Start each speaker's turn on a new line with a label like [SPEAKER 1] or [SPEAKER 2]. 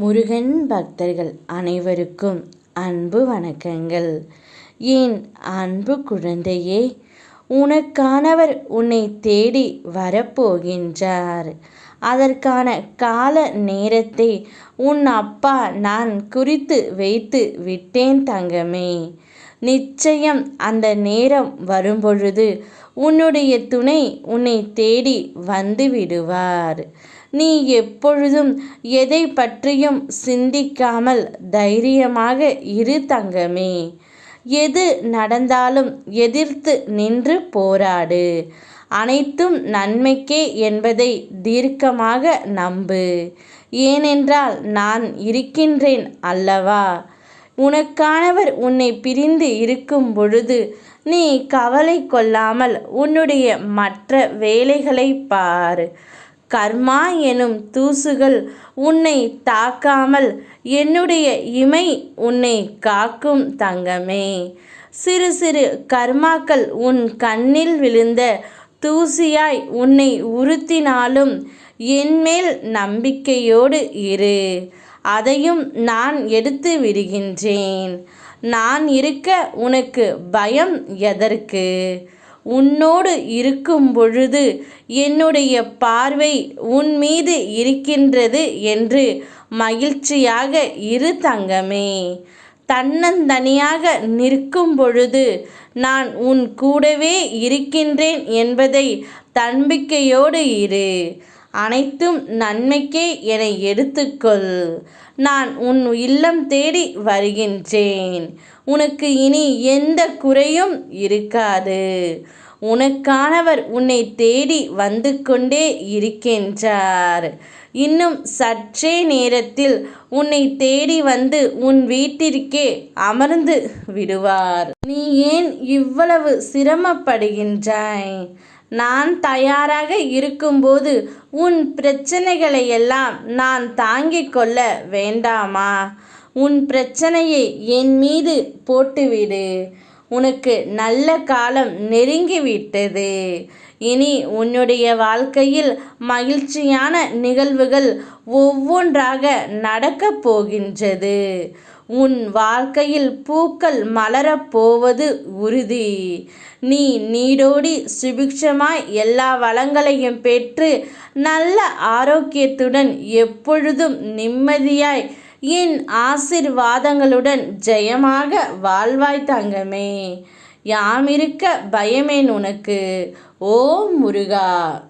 [SPEAKER 1] முருகன் பக்தர்கள் அனைவருக்கும் அன்பு வணக்கங்கள். என் அன்பு குழந்தையே உனக்கானவர் உன்னை தேடி வரப்போகின்றார். அதற்கான கால நேரத்தை உன் அப்பா நான் குறித்து வைத்து விட்டேன் தங்கமே. நிச்சயம் அந்த நேரம் வரும்பொழுது உன்னுடைய துணை உன்னை தேடி வந்து விடுவார். நீ எப்பொழுதும் எதை பற்றியும் சிந்திக்காமல் தைரியமாக இரு தங்கமே. எது நடந்தாலும் எதிர்த்து நின்று போராடு. அனைத்தும் நன்மைக்கே என்பதை தீர்க்கமாக நம்பு. ஏனென்றால் நான் இருக்கின்றேன் அல்லவா? உனக்கானவர் உன்னை பிரிந்து இருக்கும் பொழுது நீ கவலை கொள்ளாமல் உன்னுடைய மற்ற வேலைகளை பார். கர்மா எனும் தூசுகள் உன்னை தாக்காமல் என்னுடைய இமை உன்னை காக்கும் தங்கமே. சிறு சிறு கர்மாக்கள் உன் கண்ணில் விழுந்த தூசியாய் உன்னை உறுத்தினாலும் என்மேல் நம்பிக்கையோடு இரு. அதையும் நான் எடுத்து விடுகின்றேன். நான் இருக்க உனக்கு பயம் எதற்கு? உன்னோடு இருக்கும் பொழுது என்னுடைய பார்வை உன் மீது இருக்கின்றது என்று மகிழ்ச்சியாக இரு தங்கமே. தன்னந்தனியாக நிற்கும் பொழுது நான் உன் கூடவே இருக்கின்றேன் என்பதை தன்பிக்கையோடு இரு. அனைத்தும் நன்மைக்கே என எடுத்துக்கொள். நான் உன் இல்லம் தேடி வருகின்றேன். உனக்கு இனி எந்த குறையும் இருக்காது. உனக்கானவர் உன்னை தேடி வந்து கொண்டே இருக்கின்றார். இன்னும் சற்றே நேரத்தில் உன்னை தேடி வந்து உன் வீட்டிற்கே அமர்ந்து விடுவார். நீ ஏன் இவ்வளவு சிரமப்படுகின்றாய்? நான் தயாராக இருக்கும்போது உன் பிரச்சனைகளை எல்லாம் நான் தாங்கிக் கொள்ள வேண்டாமா? உன் பிரச்சனையை என் மீது போட்டுவிடு. உனக்கு நல்ல காலம் நெருங்கிவிட்டது. இனி உன்னுடைய வாழ்க்கையில் மகிழ்ச்சியான நிகழ்வுகள் ஒவ்வொன்றாக நடக்கப் போகின்றது. உன் வாழ்க்கையில் பூக்கள் மலரப் போவது உறுதி. நீ நீடோடி சுபிக்ஷமாய் எல்லா வளங்களையும் பெற்று நல்ல ஆரோக்கியத்துடன் எப்பொழுதும் நிம்மதியாய் என் ஆசிர்வாதங்களுடன் ஜெயமாக வாழ்வாய் தங்கமே. யாமிருக்க பயமேன் உனக்கு. ஓ முருகா!